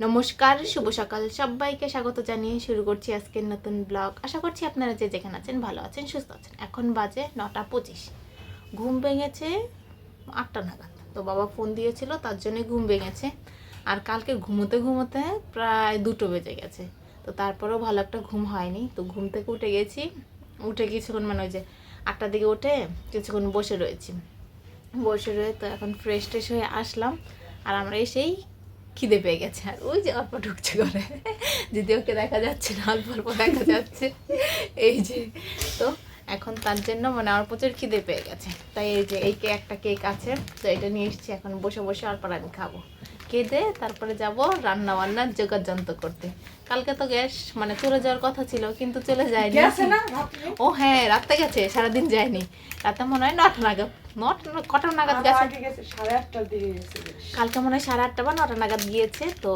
নমস্কার, শুভ সকাল। সবাইকে স্বাগত জানিয়ে শুরু করছি আজকের নতুন ব্লগ। আশা করছি আপনারা যে যেখানে আছেন ভালো আছেন, সুস্থ আছেন। এখন বাজে নটা পঁচিশ। ঘুম ভেঙেছে আটটা নাগাদ। তো বাবা ফোন দিয়েছিল, তার জন্যে ঘুম ভেঙেছে। আর কালকে ঘুমোতে ঘুমোতে প্রায় দুটো বেজে গেছে। তো তারপরেও ভালো একটা ঘুম হয়নি। তো ঘুম থেকে উঠে গেছি। উঠে কিছুক্ষণ মানে ওই যে আটটার দিকে উঠে কিছুক্ষণ বসে রয়েছি। বসে রয়ে তো এখন ফ্রেশ ট্রেশ হয়ে আসলাম। আর আমরা এসেই খিদে পেয়ে গেছে। আর ওই যে অল্প ঢুকছে করে যদি ওকে দেখা যাচ্ছে না অল্প অল্প দেখা যাচ্ছে। এই যে তো এখন তার জন্য মানে আমার প্রচুর খিদে পেয়ে গেছে। তাই এই যে এই কে একটা কেক আছে তো এটা নিয়ে এসেছি। এখন বসে বসে অল্প আমি খাব। কেঁদে তারপরে যাব রান্না বান্নার জোগাড় যন্ত্র করতে। কালকে তো গ্যাস মানে চলে যাওয়ার কথা ছিল কিন্তু চলে যায়নি। ও হ্যাঁ রাতে গেছে সারাদিন যায়নি। রাতে মনে হয় নটা নাগাদ। নট কটা নাগাদ গেছে? সাড়ে আটটার দিকে কালকে মনে হয় সাড়ে আটটা বা নটা নাগাদ গিয়েছে তো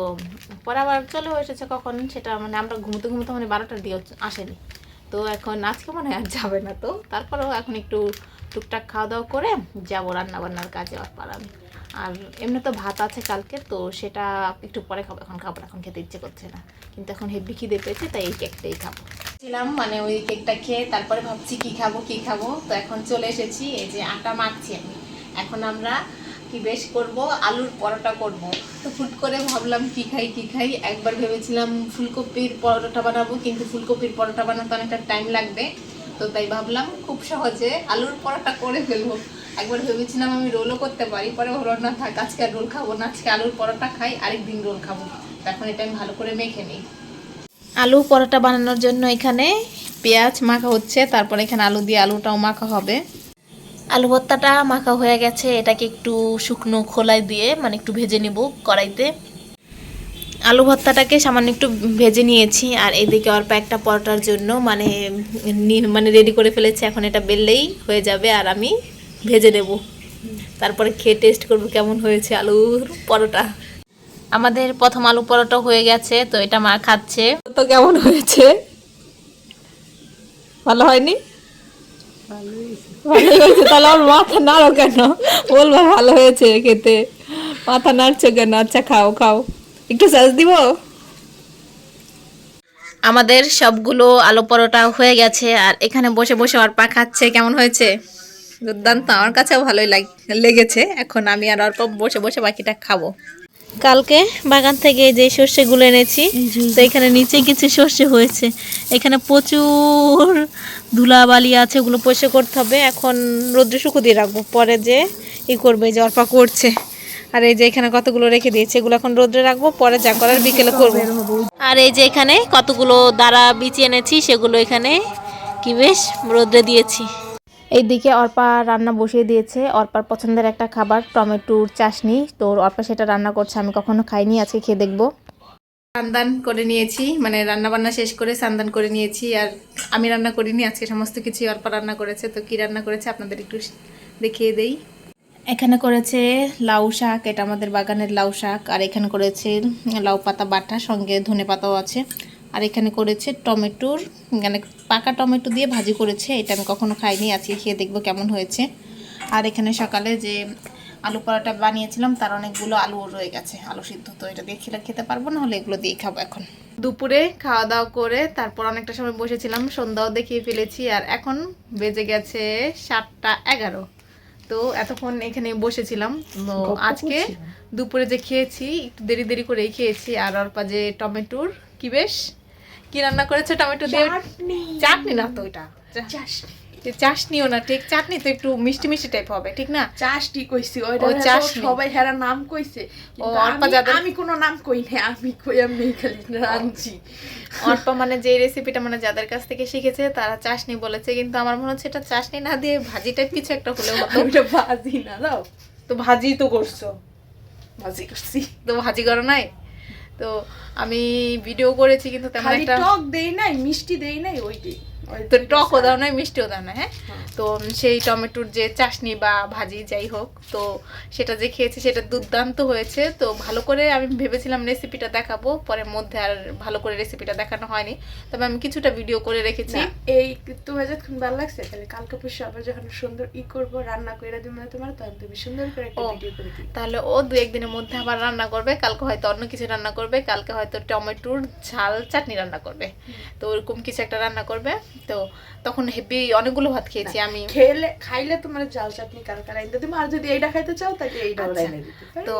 পরে আবার চলেও এসেছে কখন সেটা মানে আমরা ঘুমোতে ঘুমোতে মানে বারোটার দিকে আসেনি। তো এখন আজকে মনে হয় আর যাবে না তো তারপরেও এখন একটু টুকটাক খাওয়া দাওয়া করে যাব রান্না বান্নার কাজে আর পারান আর এমনি তো ভাত আছে কালকে তো সেটা একটু পরে খাব এখন খাব এখন খেতে ইচ্ছে করছে না। কিন্তু এখন হেভি খিদে পেয়েছে তাই এই কেকটাই খাব। ছিলাম মানে ওই কেকটা খেয়ে তারপরে ভাবছি কি খাব কি খাব। তো এখন চলে এসেছি, এই যে আটা মাখছি আমি। এখন আমরা কি বেশ করব, আলুর পরোটা করব। তো ফুট করে ভাবলাম কি খাই কি খাই। একবার ভেবেছিলাম ফুলকপির পরোটা বানাবো, কিন্তু ফুলকপির পরোটা বানাতে অনেকটা টাইম লাগবে। তো তাই ভাবলাম খুব সহজে আলুর পরোটা করে ফেলব। একবার ভেবেছিলাম আমি রোলও করতে পারি, পরে হলো না থাক, আজকে রোল খাব না, আজকে আলুর পরোটা খাই, আরেকদিন রোল খাব। এখন এটা আমি ভালো করে মেখে নিই। আলু পরোটা বানানোর জন্য এখানে পেঁয়াজ মাখা হচ্ছে, তারপর এখানে আলু দিয়ে আলুটাও মাখা হবে। আলু ভর্তাটা মাখা হয়ে গেছে, এটাকে একটু শুকনো খোলায় দিয়ে মানে একটু ভেজে নিব কড়াইতে। আলু ভর্তাটাকে সামান্য একটু ভেজে নিয়েছি, আর এদিকে অল্প একটা পরোটার জন্য মানে মানে রেডি করে ফেলেছি, এখন এটা বেললেই হয়ে যাবে, আর আমি ভেজে নেব। তারপরে খেয়ে টেস্ট করব কেমন হয়েছে আলুর পরোটা। আমাদের প্রথম আলু পরোটা হয়ে গেছে তো এটা মা খাচ্ছে। তো কেমন হয়েছে? ভালো হয়নি? ভালো হয়েছে। তাহলে আমার মাথা নাড়ো কেন? বলবা ভালো হয়েছে খেতে। মাথা নাড়ছো কেন? আচ্ছা খাও খাও। একটু সাজ দিব? আমাদের সবগুলো আলু পরোটা হয়ে গেছে আর এখানে বসে বসে অর্পা খাচ্ছে। কেমন হয়েছে? দুর্দান্ত। আমার কাছেও ভালোই লাগ লেগেছে। এখন আমি আর অল্প বসে বসে বাকিটা খাব। কালকে বাগান থেকে যে সর্ষেগুলো এনেছি তো এখানে নিচে কিছু সর্ষে হয়েছে। এখানে প্রচুর ধুলাবালি আছে ওগুলো পরিষ্কার করতে হবে। এখন রোদ্রে শুকো দিয়ে রাখব। পরে যে ই করবে যে অর্পা করছে। আর এই যে এখানে কতগুলো রেখে দিয়েছে এগুলো এখন রোদ্রে রাখব পরে যা করার বিকেলে করব। আর এই যে এখানে কতগুলো দাঁড়া বিছিয়ে এনেছি সেগুলো এখানে কি বেশ রোদ্রে দিয়েছি। এইদিকে অর্পা রান্না বসিয়ে দিয়েছে। অর্পার পছন্দের একটা খাবার, টমেটোর চাশনি। তো অর্পা সেটা রান্না করছে, আমি কখনো খাইনি, আজকে খেয়ে দেখব। সান্দান করে নিয়েছি মানে রান্না বান্না শেষ করে সান্দান করে নিয়েছি, আর আমি রান্না করিনি, আজকে সমস্ত কিছুই অর্পা রান্না করেছে। তো কি রান্না করেছে আপনাদের একটু দেখিয়ে দেই। এখানে করেছে লাউ শাক, এটা আমাদের বাগানের লাউ শাক, আর এখানে করেছে লাউ পাতা বাটা, সঙ্গে ধনে পাতাও আছে। আর এখানে করেছে টমেটোর মানে পাকা টমেটো দিয়ে ভাজি করেছে এটা আমি কখনো খাইনি আজকে খেয়ে দেখব কেমন হয়েছে। আর এখানে সকালে যে আলু পরোটা বানিয়েছিলাম তার অনেকগুলো আলু রয়ে গেছে আলু সিদ্ধ তো এটা দিয়ে খেলে খেতে পারব না হলে এগুলো দিয়ে খাব এখন। দুপুরে খাওয়া দাওয়া করে তারপর অনেকটা সময় বসেছিলাম সন্ধ্যাও দেখিয়ে ফেলেছি আর এখন বেজে গেছে সাতটা এগারো। তো এতক্ষণ এখানে বসেছিলাম তো আজকে দুপুরে যে খেয়েছি একটু দেরি দেরি করেই খেয়েছি আর অল্পা যে টমেটোর কি বেশ? কি রান্না করেছে টমেটো দিয়ে? চাটনি। চাটনি না তো ওইটা। চাটনিও না ঠিক? চাটনি তো একটু মিষ্টি মিষ্টি টাইপ হবে ঠিক না? চাষটি কইছি ওইটা ও, তো সবাই হেরা নাম কইছে। অল্পা আমি- যাদের- আমি কোনো নাম কই না আমি কই আমি খালি রাঁধছি। অল্প মানে যে রেসিপিটা মানে যাদের কাছ থেকে শিখেছে তারা চাশনি বলেছে। কিন্তু আমার মনে হচ্ছে এটা চাশনি না দিয়ে ভাজি টাইপ কিছু একটা হলেও হতো। ওইটা ভাজি না দাও তো ভাজি তো করছ। ভাজি করছি। তো ভাজি করো নাই? তো আমি ভিডিও করেছি কিন্তু তেমন একটা টক দেই নাই মিষ্টি দেই নাই ওই তো টকও। দাও না মিষ্টিও দাও না হ্যাঁ? হ্যাঁ। তো সেই টমেটোর যে চাশনি বা ভাজি যাই হোক তো সেটা যে খেয়েছি সেটা দুর্দান্ত হয়েছে। তো ভালো করে আমি ভেবেছিলাম রেসিপিটা দেখাবো পরে মধ্যে আর ভালো করে রেসিপিটা দেখানো হয়নি। তবে আমি কিছুটা ভিডিও করে রেখেছি। এই তোমার যখন ভালো লাগছে তাহলে কালকে পরশু আবার যখন সুন্দর ই করব রান্না করে দিব না তোমার তখন তুমি সুন্দর করে একটা ভিডিও করে দিই তাহলে ও দু একদিনের মধ্যে আবার রান্না করবে কালকে হয়তো অন্য কিছু রান্না করবে কালকে হয়তো টমেটোর ঝাল চাটনি রান্না করবে। তো ওরকম কিছু একটা রান্না করবে। তো তখন হেভি অনেকগুলো ভাত খেয়েছি আমি। খেলে খাইলে তোমার জাল চাটনি কার আইন। তুমি আর যদি এইটা খাইতে চাও তাহলে এইটা আচ্ছা। তো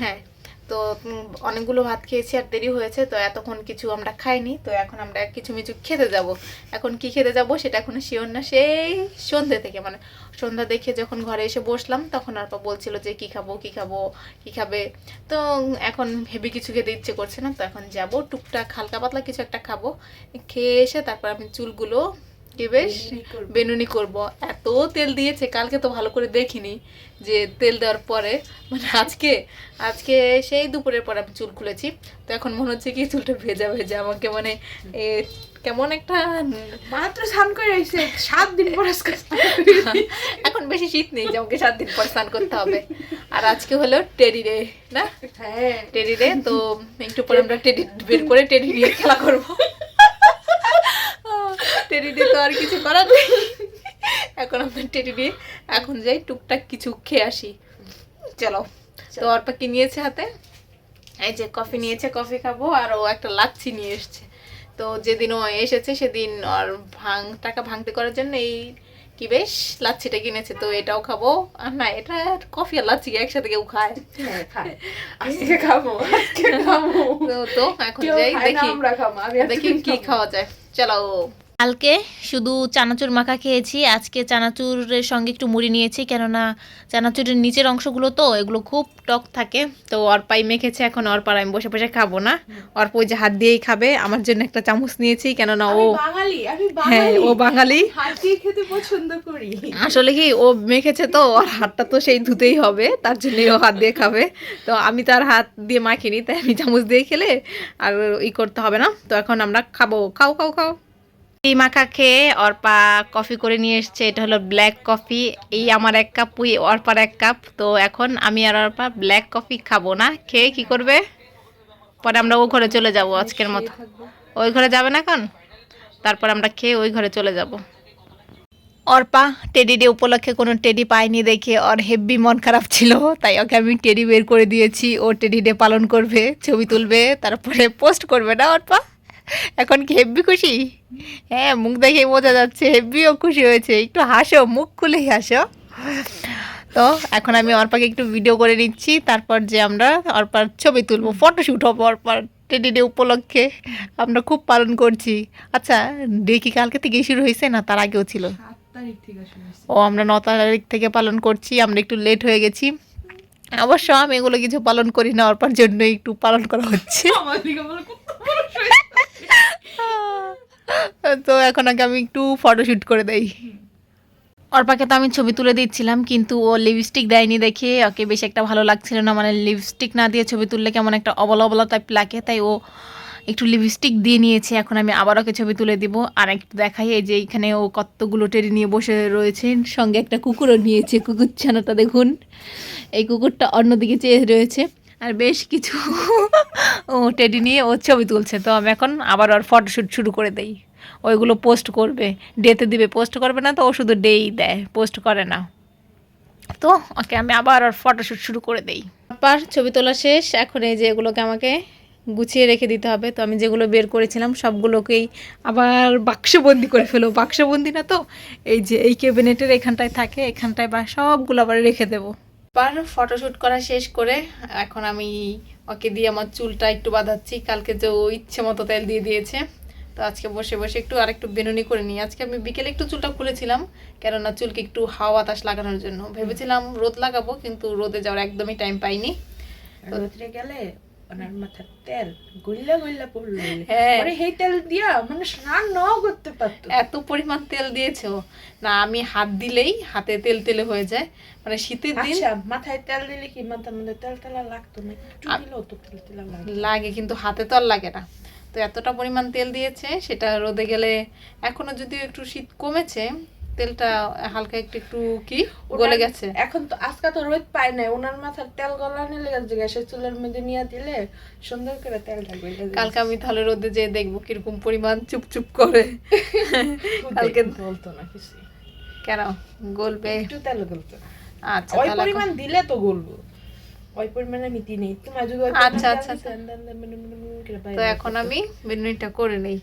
হ্যাঁ তো অনেকগুলো ভাত খেয়েছি আর দেরি হয়েছে, তো এতক্ষণ কিছু আমরা খাইনি, তো এখন আমরা কিছু মিছু খেতে যাব। এখন কি খেতে যাব সেটা এখনও শিওর না, সেই সন্ধ্যে থেকে মানে সন্ধ্যা দেখে যখন ঘরে এসে বসলাম, তখন আর বলছিল যে কি খাব কি খাব, কি খাবে। তো এখন হেভি কিছু খেতে ইচ্ছে করছে না, তো এখন যাব, টুকটাক হালকা পাতলা কিছু একটা খাব, খেয়ে এসে তারপর আমি চুলগুলো কি বেশ? বেনুনি করব। এত তেল দিয়েছে কালকে তো ভালো করে দেখিনি যে তেল দেওয়ার পরে। মানে আজকে আজকে সেই দুপুরের পর আমি চুল খুলেছি। তো এখন মনে হচ্ছে কি চুলটা ভেজা ভেজা। আমাকে মানে কেমন একটা মাত্র স্নান করে আইছে সাত দিন পর। এখন বেশি শীত নেই যে আমাকে সাত দিন পর স্নান করতে হবে। আর আজকে হলো টেডি রে না? হ্যাঁ। টেডি রে তো একটু পরে আমরা টেডি বের করে টেডি নিয়ে খেলা করব। টেডি ডে তো আর কিছু করার নেই। এখন আমরা টেডি ডে এখন যাই টুকটাক কিছু খেয়ে আসি। চলো তো অর্পা কি নিয়েছে হাতে? এই যে কফি নিয়েছে কফি খাব আর ও একটা লাচ্ছি নিয়ে এসছে। তো যেদিন ও এসেছে সেদিন আর ভাঙ টাকা ভাঙতে করার জন্য এই কি বেশ লাচ্ছিটা কিনেছে তো এটাও খাব। আর না এটা কফি আর লাচ্ছি একসাথে কেউ খায়। হ্যাঁ, আজকে খাব আজকে খাব। তো তো এখন যাই দেখি। দেখি কি খাওয়া যায়। চলো কালকে শুধু চানাচুর মাখা খেয়েছি আজকে চানাচুরের সঙ্গে একটু মুড়ি নিয়েছি কেননা চানাচুরের নিচের অংশগুলো তো এগুলো খুব টক থাকে। তো অর্পাই মেখেছে এখন অর্পার আমি বসে বসে খাব না। অর্প ওই যে হাত দিয়েই খাবে আমার জন্য একটা চামচ নিয়েছি কেননা ও আমি বাঙালি হ্যাঁ ও বাঙালি। খেতে পছন্দ করি। আসলে কি ও মেখেছে তো ওর হাতটা তো সেই ধুতেই হবে তার জন্যই ও হাত দিয়ে খাবে। তো আমি তার হাত দিয়ে মাখিনি তাই আমি চামচ দিয়ে খেলে আর ই করতে হবে না। তো এখন আমরা খাব খাও খাও খাও। এই মাখা খেয়ে অর্পা কফি করে নিয়ে এসছে। এটা হলো ব্ল্যাক কফি এই আমার এক কাপ ওই অর্পার এক কাপ তো এখন আমি আর অর্পা ব্ল্যাক কফি খাব না। খেয়ে কি করবে? পরে আমরা ও ঘরে চলে যাব আজকের মতো। ওই ঘরে যাবে না এখন? তারপর আমরা খেয়ে ওই ঘরে চলে যাব। অর্পা টেডি ডে উপলক্ষে কোনো টেডি পায়নি দেখে ওর হেভি মন খারাপ ছিল। তাই ওকে আমি টেডি বের করে দিয়েছি। ও টেডি ডে পালন করবে ছবি তুলবে তারপরে পোস্ট করবে না অর্পা? এখন কি হেব্বি খুশি? হ্যাঁ মুখ দেখে বোঝা যাচ্ছে হেব্বিও খুশি হয়েছে। একটু হাসো মুখ খুলেই হাসো। তো এখন আমি অর্পাকে একটু ভিডিও করে নিচ্ছি তারপর যে আমরা অর্পার ছবি তুলবো ফটোশ্যুট হব অর্পার টেডি ডে উপলক্ষে। আমরা খুব পালন করছি। আচ্ছা ডে কি কালকে থেকে শুরু হয়েছে না তার আগেও ছিল। ও আমরা ন তারিখ থেকে পালন করছি আমরা একটু লেট হয়ে গেছি। অবশ্য আমি এগুলো কিছু পালন করি না অর্পার জন্য একটু পালন করা হচ্ছে। তো এখন আগে আমি একটু ফটোশ্যুট করে দেই। অর্পাকে তো আমি ছবি তুলে দিচ্ছিলাম, কিন্তু ও লিপস্টিক দেয়নি দেখে ওকে বেশ একটা ভালো লাগছিল না। মানে লিপস্টিক না দিয়ে ছবি তুললে কেমন একটা অবলা অবলা টাইপ লাগে, তাই ও একটু লিপস্টিক দিয়ে নিয়েছে। এখন আমি আবার ওকে ছবি তুলে দিব। আর একটু দেখাই, এই যে এখানে ও কতগুলো টেরি নিয়ে বসে রয়েছে সঙ্গে একটা কুকুরও নিয়েছে কুকুর ছানাটা দেখুন। এই কুকুরটা অন্যদিকে চেয়ে রয়েছে। আর বেশ কিছু ও টেডি নিয়ে ও ছবি তুলছে। তো আমি এখন আবার ওর ফটোশ্যুট শুরু করে দেই। ওইগুলো পোস্ট করবে। ডেতে দিবে পোস্ট করবে না তো ও শুধু ডেই দেয় পোস্ট করে না। তো ওকে আমি আবার ওর ফটোশ্যুট শুরু করে দেই। আবার ছবি তোলা শেষ। এখন এই যে এগুলোকে আমাকে গুছিয়ে রেখে দিতে হবে। তো আমি যেগুলো বের করেছিলাম, সবগুলোকেই আবার বাক্সবন্দি করে ফেলো বাক্সবন্দি না তো? এই যে এই ক্যাবিনেটের এখানটায় থাকে, এখানটায় বা সবগুলো আবার রেখে দেবো। আবার ফটোশ্যুট করা শেষ করে এখন আমি ওকে দিয়ে আমার চুলটা একটু বাঁধাচ্ছি। কালকে যে ও ইচ্ছে মতো তেল দিয়ে দিয়েছে তো আজকে বসে বসে একটু আর একটু বেনুনি করে নিই। আজকে আমি বিকেলে একটু চুলটা খুলেছিলাম কেননা চুলকে একটু হাওয়া বাতাস লাগানোর জন্য। ভেবেছিলাম রোদ লাগাবো কিন্তু রোদে যাওয়ার একদমই টাইম পাইনি। রোদে গেলে ওনার মাথার তেল গল্লা গল্লা পড়ল। হ্যাঁ। পরে সেই তেল দিয়া মানে স্নান নাও করতে পারতো। এত পরিমাণ তেল দিয়েছ। না আমি হাত দিলেই হাতে তেল তেলে হয়ে যায়। মানে শীতের দিন আচ্ছা মাথায় তেল দিলে কি মাথার মধ্যে তেল তেলা লাগতো না একটু দিলেও তো তেল তেলা লাগে লাগে কিন্তু হাতে তো আর লাগে না। তো এতটা পরিমাণ তেল দিয়েছে সেটা রোদে গেলে এখনও যদিও একটু শীত কমেছে তেলটা হালকা একটু একটু কি গলে গেছে। এখন তো আজকে তো রোদ পায় নাই ওনার মাথার তেল গলানি লেগে গ্যাসের চুলের মধ্যে নিয়ে দিলে সুন্দর করে গলে যায়। কালকে আমি তাহলে রোদে যেয়ে দেখব কীরকম পরিমাণ চুপ চুপ করে কালকে বলতো না কিছু। কেন? গলবে। একটু তেল গলতো আচ্ছা ওই পরিমাণ দিলে তো গলবো। ওই পরিমাণে মিটি নেই। তোমার যদি আচ্ছা, আচ্ছা, আচ্ছা। তো এখন আমি বিনুনিটা করে নেই।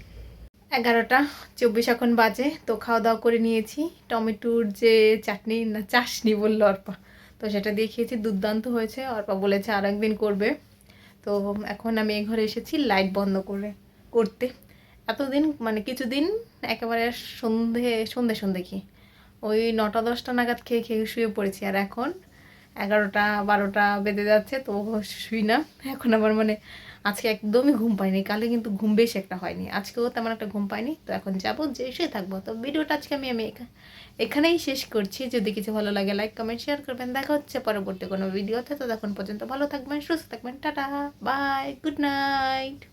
এগারোটা, চব্বিশ এখন বাজে, তো খাওয়া দাওয়া করে নিয়েছি। টমেটোর যে চাটনি, না চাশনি বলল অর্পা, তো সেটা দিয়ে খেয়েছি, দুর্দান্ত হয়েছে। অর্পা বলেছে আর একদিন করবে। তো এখন আমি এই ঘরে এসেছি লাইট বন্ধ করে, করতে। এতদিন মানে কিছুদিন একেবারে সন্ধে সন্ধে সন্ধে কি ওই নটা দশটা নাগাদ খেয়ে খেয়ে শুয়ে পড়েছি। আর এখন এগারোটা, বারোটা বেজে যাচ্ছে, তো শুই না। এখন আবার মানে আজকে একদমই ঘুম পাইনি, কালে কিন্তু ঘুম বেশি একটা হয়নি। আজকেও তেমন একটা ঘুম পাইনি, তো এখন যাব, যে শুয়ে থাকব। তো ভিডিওটা আজকে আমি আমি এখা- এখানেই শেষ করছি। যদি কিছু ভালো লাগে লাইক কমেন্ট শেয়ার করবেন। দেখা হচ্ছে পরবর্তী কোনো ভিডিওতে। তো তখন পর্যন্ত ভালো থাকবেন, সুস্থ থাকবেন। Tata bye good night